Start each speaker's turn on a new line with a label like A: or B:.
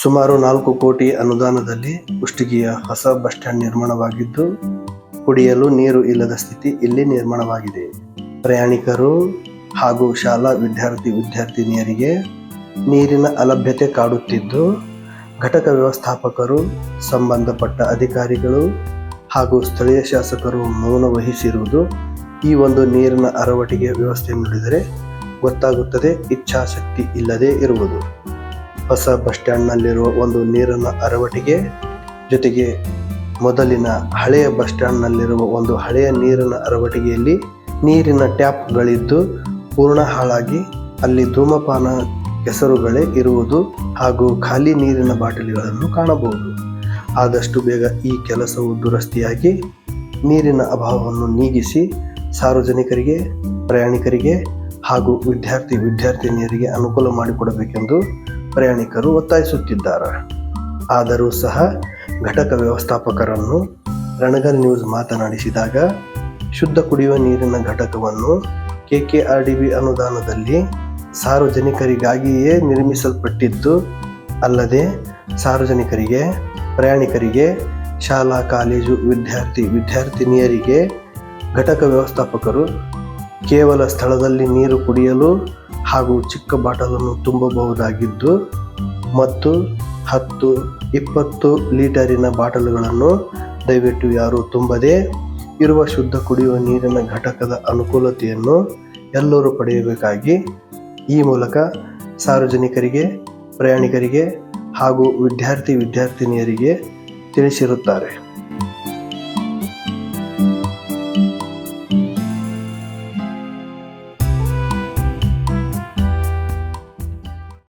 A: ಸುಮಾರು ನಾಲ್ಕು ಕೋಟಿ ಅನುದಾನದಲ್ಲಿ ಕುಷ್ಟಗಿಯ ಹೊಸ ಬಸ್ ಸ್ಟ್ಯಾಂಡ್ ನಿರ್ಮಾಣವಾಗಿದ್ದು, ಕುಡಿಯಲು ನೀರು ಇಲ್ಲದ ಸ್ಥಿತಿ ಇಲ್ಲಿ ನಿರ್ಮಾಣವಾಗಿದೆ. ಪ್ರಯಾಣಿಕರು ಹಾಗೂ ಶಾಲಾ ವಿದ್ಯಾರ್ಥಿ ವಿದ್ಯಾರ್ಥಿನಿಯರಿಗೆ ನೀರಿನ ಅಲಭ್ಯತೆ ಕಾಡುತ್ತಿದ್ದು, ಘಟಕ ವ್ಯವಸ್ಥಾಪಕರು, ಸಂಬಂಧಪಟ್ಟ ಅಧಿಕಾರಿಗಳು ಹಾಗೂ ಸ್ಥಳೀಯ ಶಾಸಕರು ಮೌನ ವಹಿಸಿರುವುದು ಈ ಒಂದು ನೀರಿನ ಅರವಟಿಗೆ ವ್ಯವಸ್ಥೆ ನೋಡಿದರೆ ಗೊತ್ತಾಗುತ್ತದೆ, ಇಚ್ಛಾಶಕ್ತಿ ಇಲ್ಲದೇ ಇರುವುದು. ಹೊಸ ಬಸ್ ಸ್ಟ್ಯಾಂಡ್ನಲ್ಲಿರುವ ಒಂದು ನೀರಿನ ಅರವಟಿಗೆ ಜೊತೆಗೆ ಮೊದಲಿನ ಹಳೆಯ ಬಸ್ ಸ್ಟ್ಯಾಂಡ್ನಲ್ಲಿರುವ ಒಂದು ಹಳೆಯ ನೀರಿನ ಅರವಟಿಗೆಯಲ್ಲಿ ನೀರಿನ ಟ್ಯಾಪ್ಗಳಿದ್ದು ಪೂರ್ಣ ಹಾಳಾಗಿ ಅಲ್ಲಿ ಧೂಮಪಾನ ಕೆಸರುಗಳೇ ಇರುವುದು ಹಾಗೂ ಖಾಲಿ ನೀರಿನ ಬಾಟಲಿಗಳನ್ನು ಕಾಣಬಹುದು. ಆದಷ್ಟು ಬೇಗ ಈ ಕೆಲಸವು ದುರಸ್ತಿಯಾಗಿ ನೀರಿನ ಅಭಾವವನ್ನು ನೀಗಿಸಿ ಸಾರ್ವಜನಿಕರಿಗೆ, ಪ್ರಯಾಣಿಕರಿಗೆ ಹಾಗೂ ವಿದ್ಯಾರ್ಥಿ ವಿದ್ಯಾರ್ಥಿನಿಯರಿಗೆ ಅನುಕೂಲ ಮಾಡಿಕೊಡಬೇಕೆಂದು ಪ್ರಯಾಣಿಕರು ಒತ್ತಾಯಿಸುತ್ತಿದ್ದಾರೆ. ಆದರೂ ಸಹ ಘಟಕ ವ್ಯವಸ್ಥಾಪಕರನ್ನು ರಣಗಲ್ ನ್ಯೂಸ್ ಮಾತನಾಡಿಸಿದಾಗ, ಶುದ್ಧ ಕುಡಿಯುವ ನೀರಿನ ಘಟಕವನ್ನು ಕೆಕೆಆರ್ಡಿಬಿ ಅನುದಾನದಲ್ಲಿ ಸಾರ್ವಜನಿಕರಿಗಾಗಿಯೇ ನಿರ್ಮಿಸಲ್ಪಟ್ಟಿದ್ದು, ಅಲ್ಲದೆ ಸಾರ್ವಜನಿಕರಿಗೆ, ಪ್ರಯಾಣಿಕರಿಗೆ, ಶಾಲಾ, ಕಾಲೇಜು ವಿದ್ಯಾರ್ಥಿ ವಿದ್ಯಾರ್ಥಿನಿಯರಿಗೆ ಘಟಕ ವ್ಯವಸ್ಥಾಪಕರು ಕೇವಲ ಸ್ಥಳದಲ್ಲಿ ನೀರು ಕುಡಿಯಲು ಹಾಗೂ ಚಿಕ್ಕ ಬಾಟಲನ್ನು ತುಂಬಬಹುದಾಗಿದ್ದು, ಮತ್ತು ಹತ್ತು, ಇಪ್ಪತ್ತು ಲೀಟರಿನ ಬಾಟಲುಗಳನ್ನು ದಯವಿಟ್ಟು ಯಾರೂ ತುಂಬದೇ ಇರುವ ಶುದ್ಧ ಕುಡಿಯುವ ನೀರಿನ ಘಟಕದ ಅನುಕೂಲತೆಯನ್ನು ಎಲ್ಲರೂ ಪಡೆಯಬೇಕಾಗಿ ಈ ಮೂಲಕ ಸಾರ್ವಜನಿಕರಿಗೆ, ಪ್ರಯಾಣಿಕರಿಗೆ ಹಾಗೂ ವಿದ್ಯಾರ್ಥಿ ವಿದ್ಯಾರ್ಥಿನಿಯರಿಗೆ ತಿಳಿಸಿರುತ್ತಾರೆ.